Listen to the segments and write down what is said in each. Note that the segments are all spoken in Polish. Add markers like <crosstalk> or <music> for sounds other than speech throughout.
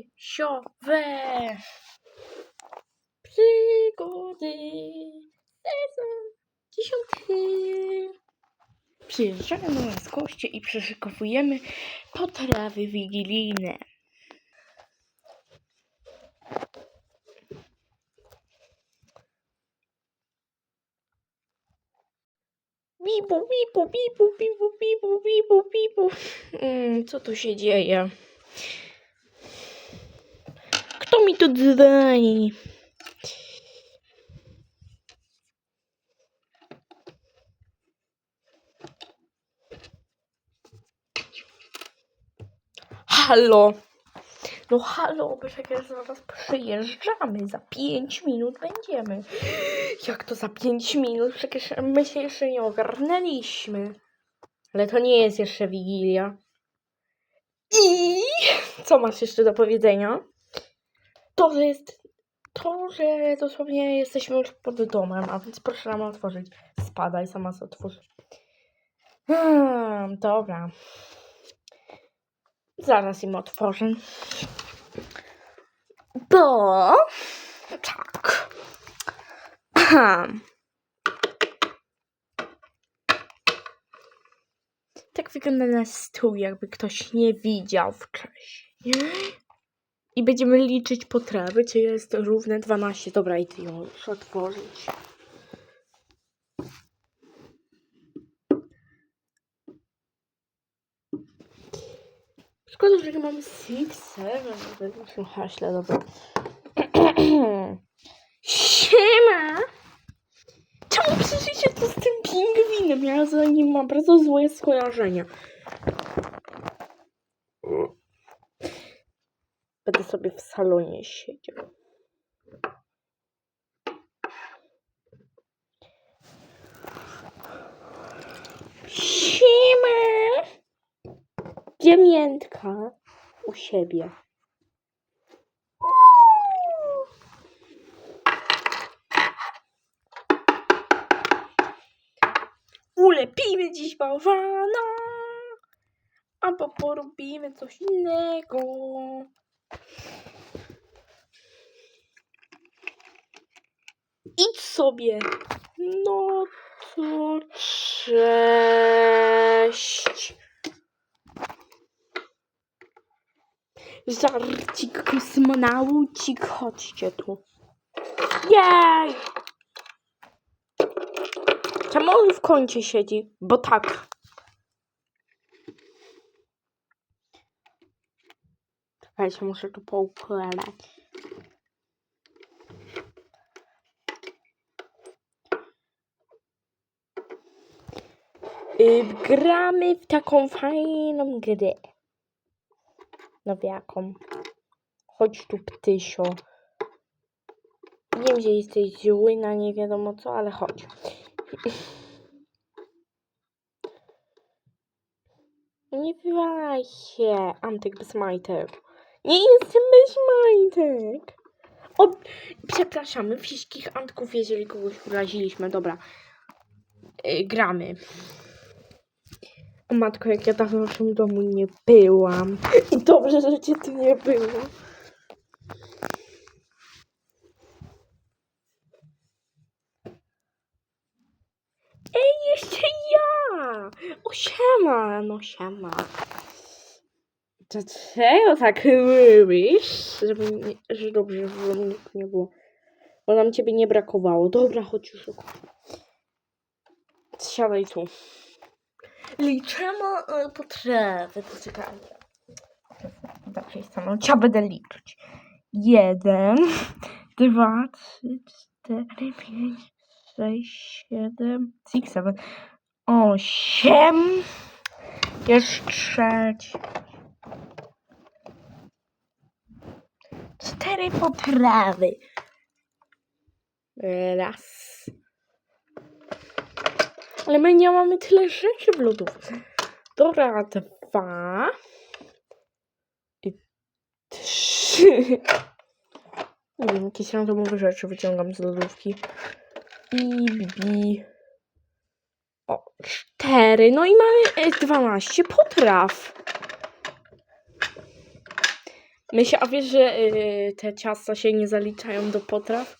Rysiowe przygody. Sezon dziesiąty. Przyjeżdżamy do nas goście i przeszykowujemy potrawy wigilijne. Bibu, bibu, bibu, bibu, bibu, bibu, bibu. Mm, co tu się dzieje? Kto mi tu dzwoni? Halo? No halo, przecież zaraz przyjeżdżamy. Za 5 minut będziemy. Jak to za 5 minut? Przecież my się jeszcze nie ogarnęliśmy. Ale to nie jest jeszcze Wigilia. I co masz jeszcze do powiedzenia? To, że jest to, że dosłownie jesteśmy już pod domem, a więc proszę nam otworzyć. Spadaj, sama sobie otwórz. Hmm, dobra. Zaraz im otworzę. Bo... Tak. Aha. Tak wygląda nasz stół, jakby ktoś nie widział wcześniej. I będziemy liczyć potrawy, czy jest równe 12. Dobra, i ty ją już otworzyć. Szkoda, że mamy Six Seven. naszym haśle, dobra. <clears throat> Siema! Czemu przyszliście tu z tym pingwinem? Ja za nim mam bardzo złe skojarzenia. Będę sobie w salonie siedział. Siema! Gdzie miętka? U siebie. Ulepimy dziś bałwana, albo porobimy coś innego. Sobie. No to cześć. Żarcik, kosmonaucik, chodźcie tu. Jej! Czemu on w kącie siedzi? Bo tak. Czekajcie, muszę tu poukładać. Gramy w taką fajną grę. No w jaką? Chodź tu, ptysio. Wiem, że jesteś zły na nie wiadomo co, ale chodź. <laughs> Nie wywalaj się, Antyk bez majtek. Nie jestem bez majtek. O, przepraszamy wszystkich Antków, jeżeli kogoś uraziliśmy. Dobra, yy, gramy. Matko, jak ja dawno w naszym domu nie byłam. I dobrze, że cię tu nie było. Ej, jeszcze ja! O, siema! No, siema. Dlaczego tak mówisz? Żeby nie, że dobrze, że nikt nie było. Bo nam ciebie nie brakowało. Dobra, chodź już. Siadaj tu. Liczymy y, potrawy. Poczekajcie. Zawsze jest samo. Ja będę liczyć. Jeden, <laughs> dwa, trzy, cztery, pięć, sześć, siedem, six, seven, osiem. Jeszcze cztery potrawy. Raz. Ale my nie mamy tyle rzeczy w lodówce. Dobra, dwa. I trzy. Nie wiem, jakieś randomowe rzeczy wyciągam z lodówki. I bi. O, cztery. No i mamy e, 12 potraw. Myślę, a wiesz, że y, te ciasta się nie zaliczają do potraw?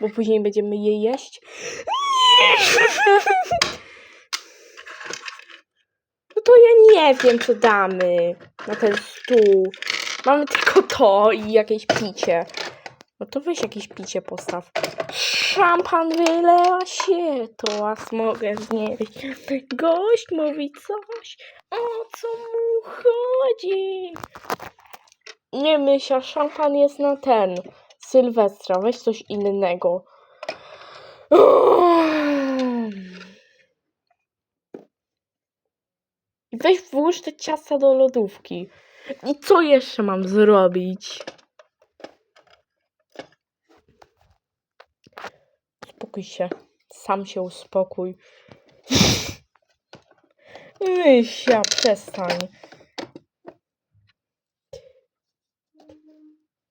Bo później będziemy je jeść. No <laughs> to ja nie wiem, co damy na ten stół. Mamy tylko to i jakieś picie. No to weź jakieś picie postaw. Szampan wylewa się, to was mogę znieść. Gość mówi coś, o co mu chodzi? Nie myśl, szampan jest na ten. Sylwestra, weź coś innego. Weź włóż te ciasta do lodówki. I co jeszcze mam zrobić? Uspokój się. Sam się uspokój. Mysia, przestań.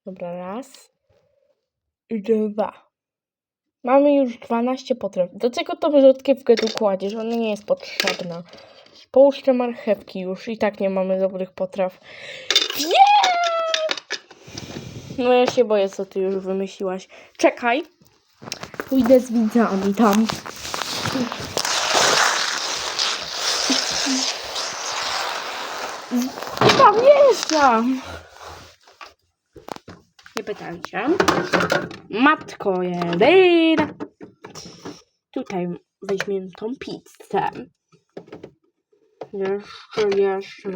Dobra, raz. Dwa. Mamy już 12 potraw. Do czego tą rzodkiewkę tu kładziesz? Ona nie jest potrzebna. Połóż te marchewki już. I tak nie mamy dobrych potraw. Nie! No ja się boję, co ty już wymyśliłaś. Czekaj. Pójdę z widzami tam. Tam wjeżdżam. Nie pytajcie. Matko jedyna. Tutaj weźmiemy tą pizzę. Jeszcze, jeszcze.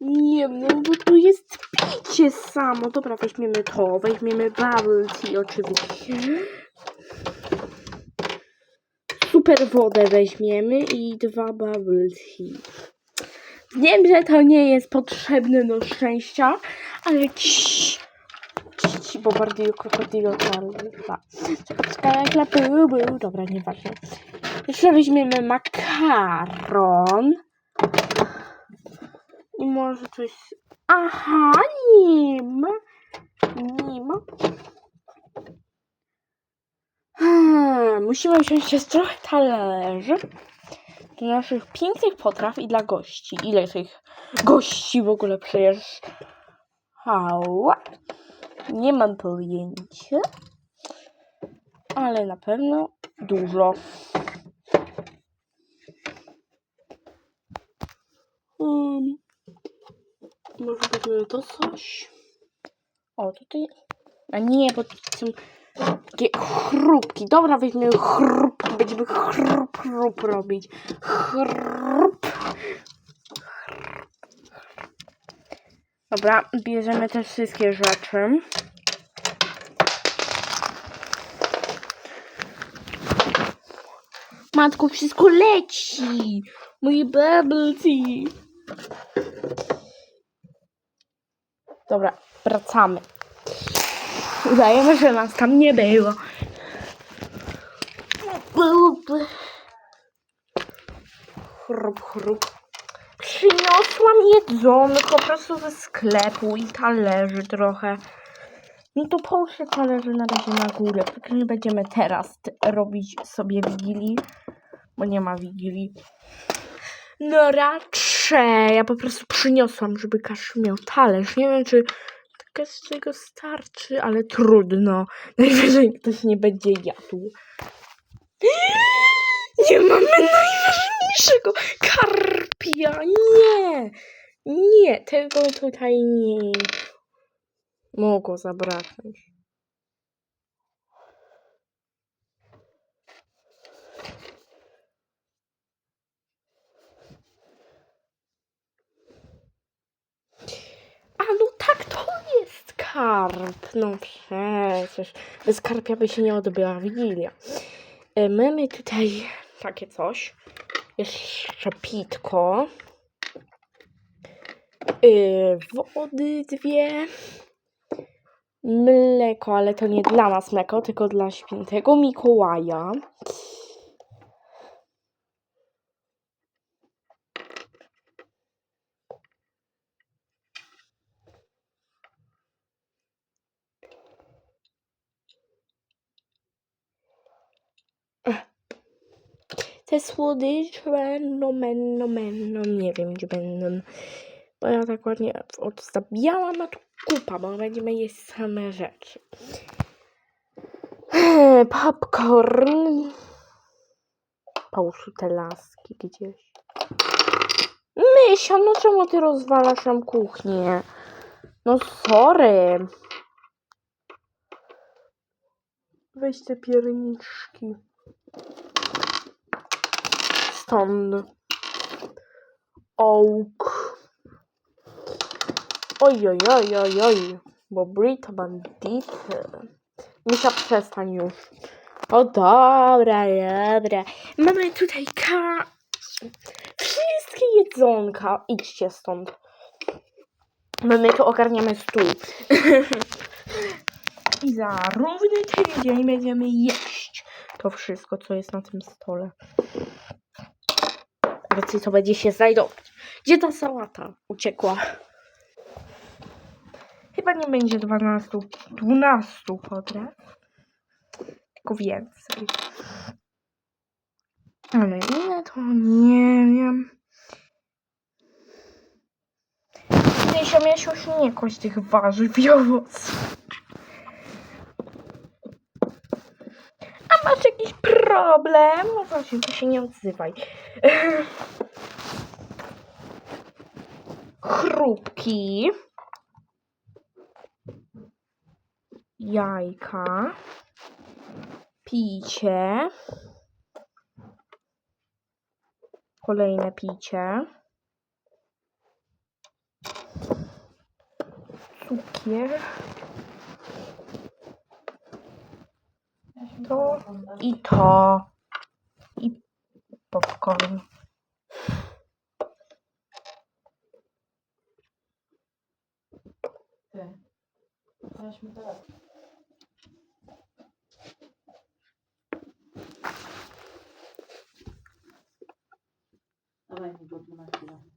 Nie, no bo tu jest picie samo. Dobra, weźmiemy to. Weźmiemy bubble tea oczywiście. Super wodę weźmiemy i dwa bubble tea. Wiem, że to nie jest potrzebne do szczęścia, ale cii, cii, cii, bo bardziej czekaj, klepy, był. Dobra, nieważne. Jeszcze weźmiemy makaron. I może coś... Aha, nie ma. Hmm, musimy wziąć jeszcze trochę talerzy do naszych pięknych potraw i dla gości. Ile tych gości w ogóle przyjeżdżało? Nie mam pojęcia. Ale na pewno dużo. Może weźmiemy to coś. O, tutaj. A nie, bo są takie chrupki. Dobra, weźmiemy chrupki. Będziemy chrup, chrup robić. Chrup. Dobra, bierzemy te wszystkie rzeczy. Matko, wszystko leci! Mój bubble tea. Dobra, wracamy. Udajemy, że nas tam nie było. Chrup, chrup. Przyniosłam jedzonko po prostu ze sklepu i talerzy trochę. No to połóż te talerze na razie na górę, tylko nie będziemy teraz robić sobie wigilii, bo nie ma wigilii. No raczej, ja po prostu przyniosłam, żeby każdy miał talerz. Nie wiem, czy taka z czego starczy, ale trudno. <laughs> Najwyżej ktoś nie będzie jadł. <gasps> Nie mamy najważniejszego karpia. Nie, nie, tego tutaj nie mogło zabraknąć. A no tak, to jest karp. No przecież bez karpia by się nie odbyła Wigilia. E, Mamy tutaj takie coś. Jeszcze pitko. Yy, wody dwie. Mleko, ale to nie dla nas mleko, tylko dla świętego Mikołaja. Te słodycze będą, będą, będą, nie wiem gdzie będą. Bo ja tak ładnie odstawiałam, a tu kupa, bo będziemy jeść same rzeczy. Eee, Popcorn. Połóż te laski gdzieś. Mysia, no czemu ty rozwalasz nam kuchnię? No sorry. Weź te pierniczki. Stąd. Oak. Oj, oj, oj, oj, oj. Bo Brita bandity. Misia, przestań już. O dobra, dobra. Mamy tutaj ka... Wszystkie jedzonka. Idźcie stąd. My tu ogarniamy stół. <laughs> I za równy tydzień będziemy jeść to wszystko, co jest na tym stole. Więcej to będzie się znajdować. Gdzie ta sałata uciekła? Chyba nie będzie 12, 12 potraw. Tylko więcej. Ale ile to nie wiem. Miesio, już nie kość tych warzyw i owoców. Masz jakiś problem? No właśnie, to się nie odzywaj. <laughs> Chrupki. Jajka. Picie. Kolejne picie. Cukier. To i to. I popcorn. Ty. Weźmy teraz. Dawaj mi go na chwilę.